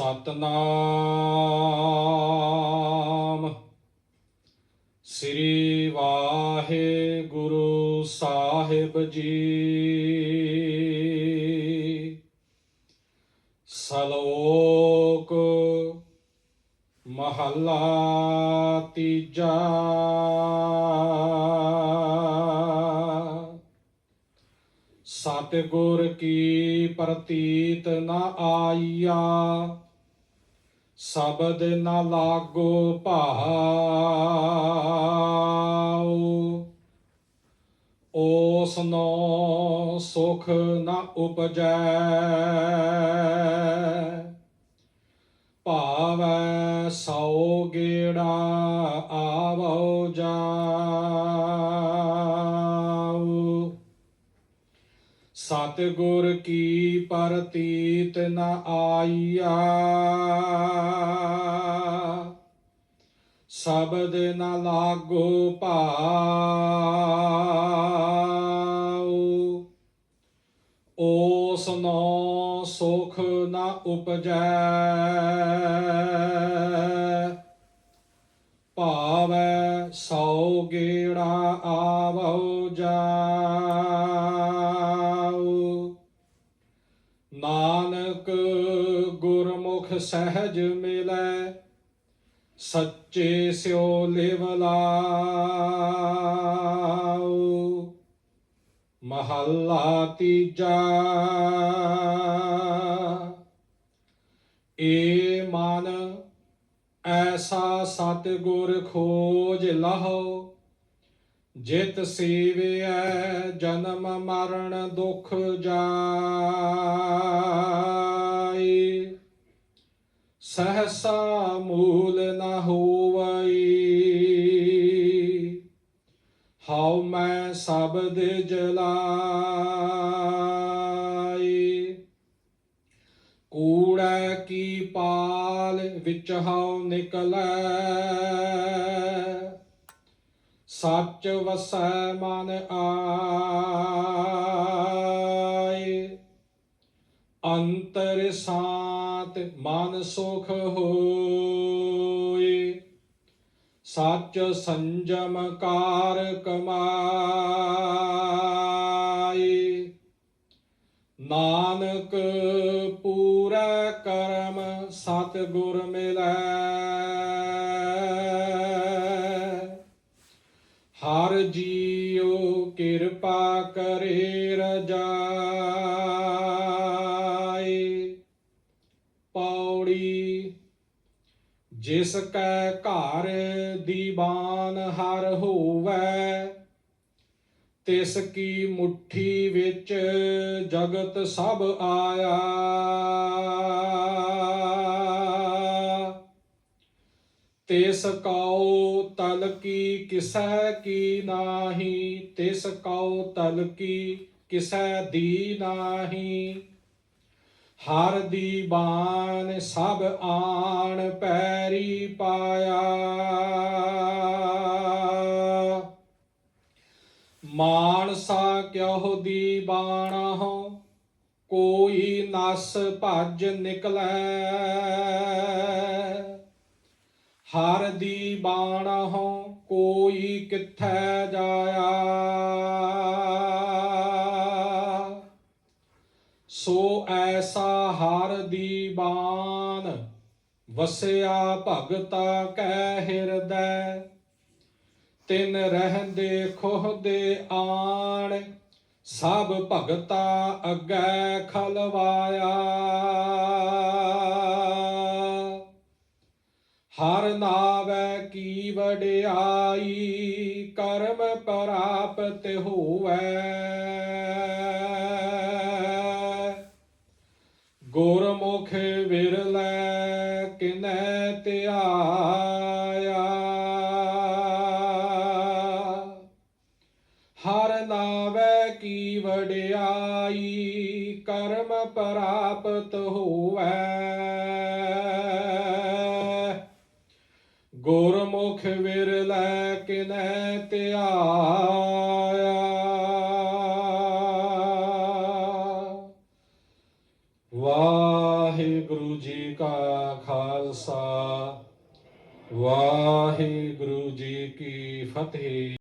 ਸਤਨਾਮ। ਸ੍ਰੀ ਵਾਹਿਗੁਰੂ ਸਾਹਿਬ ਜੀ। ਸਲੋਕ ਮਹੱਲਾ ਤੀਜਾ। ਸਤਿਗੁਰ ਕੀ ਪ੍ਰਤੀਤ ਨਾ ਆਈਆ। ਸ਼ਬਦ ਨਾ ਲਾਗੋ ਭਾਉ। ਓਸਨੋ ਸੁਖ ਨਾ ਉਪਜੈ। ਭਾਵੈ ਸੋ ਗੇੜਾ ਆਵੋ ਜਾ। ਸਤਿਗੁਰ ਕੀ ਪ੍ਰਤੀਤ ਨ ਆਈਆ। ਸ਼ਬਦ ਨ ਲਾਗੋ ਭਾਉ। ਓਸਨੋ ਸੁਖ ਨ ਉਪਜੈ। ਭਾਵੈ ਸੋ ਗੇੜਾ ਆਵੋ ਜਾ। ਨਾਨਕ ਗੁਰਮੁਖ ਸਹਿਜ ਮਿਲੈ, ਸੱਚੇ ਸਿਓ ਲਿਵ ਲਾਉ ਮਹੱਲਾ ਤੀਜਾ, ਏ ਮਨ ਐਸਾ ਸਤਿਗੁਰ ਖੋਜ ਲਹੋ ਜਿਤ ਸੇਵਿਐ ਜਨਮ ਮਰਨ ਦੁਖ ਜਾਈ ਸਹਸਾ ਮੂਲ ਨ ਹੋਵਈ। ਹਉ ਮੈਂ ਸਬਦ ਜਲਾਈ ਕੂੜੈ ਕੀ ਪਾਲ ਵਿੱਚ ਹਉ ਨਿਕਲੈ। ਸੱਚ ਵਸੈ ਮਨ ਆਏ। ਅੰਤਰ ਸਾਤ ਮਨ ਸੁਖ ਹੋਏ। ਸੱਚ ਸੰਜਮ ਕਾਰ ਕਮਾਏ। ਨਾਨਕ ਪੂਰਾ ਕਰਮ ਸਤ ਗੁਰ ਮਿਲੈ। ਜੀਉ ਕਿਰਪਾ ਕਰੇ ਰਜਾਈ ਪੌੜੀ, ਜਿਸ ਕੈ ਘਰ ਦੀਵਾਨ ਹਰ ਹੋਵੇ, ਤਿਸ ਕੀ ਮੁਠੀ ਵਿੱਚ ਜਗਤ ਸਭ ਆਇਆ। ਤਿਸ ਕਉ ਤਲ ਕੀ ਕਿਸੈ ਕੀ ਨਾਹੀ ਤਿਸ ਕਉ ਤਲ ਕੀ ਕਿਸੈ ਦੀ ਨਾਹੀ। ਹਰ ਦੀ ਬਾਣ ਸਭ ਆਣ ਪੈਰੀ ਪਾਇਆ। ਮਾਨਸਾ ਕਿਉ ਦੀ ਬਾਣਹੁ ਕੋਈ ਨਸ ਭੱਜ ਨਿਕਲੈ। ਹਰ ਦੀ ਬਾਣ ਹੋ ਕੋਈ ਕਿੱਥੈ ਜਾਇਆ? ਸੋ ਐਸਾ ਹਰ ਦੀ ਬਾਣ, ਵਸਿਆ ਭਗਤਾ ਕੈ ਹਿਰਦੈ। ਤਿਨ ਰਹਿੰਦੇ ਖੋਹ ਦੇ ਆਣ, ਸਭ ਭਗਤਾ ਅੱਗੇ ਖਲਵਾਇਆ। ਹਰ ਨਾਵੈ ਕੀ ਵਡਿਆਈ ਕਰਮ ਪ੍ਰਾਪਤ ਹੋਵੈ। ਗੁਰਮੁਖ ਵਿਰਲੇ ਕਿਨੈ ਧਿਆਇਆ। ਹਰ ਨਾਵੈ ਕੀ ਵਡਿਆਈ ਕਰਮ ਪ੍ਰਾਪਤ ਹੋਵੈ। ਗੁਰਮੁਖ ਵਿਰਲੇ ਕਿਨੈ ਧਿਆਇਆ। ਵਾਹਿਗੁਰੂ ਜੀ ਕਾ ਖਾਲਸਾ ਵਾਹਿਗੁਰੂ ਜੀ ਕੀ ਫਤਿਹ।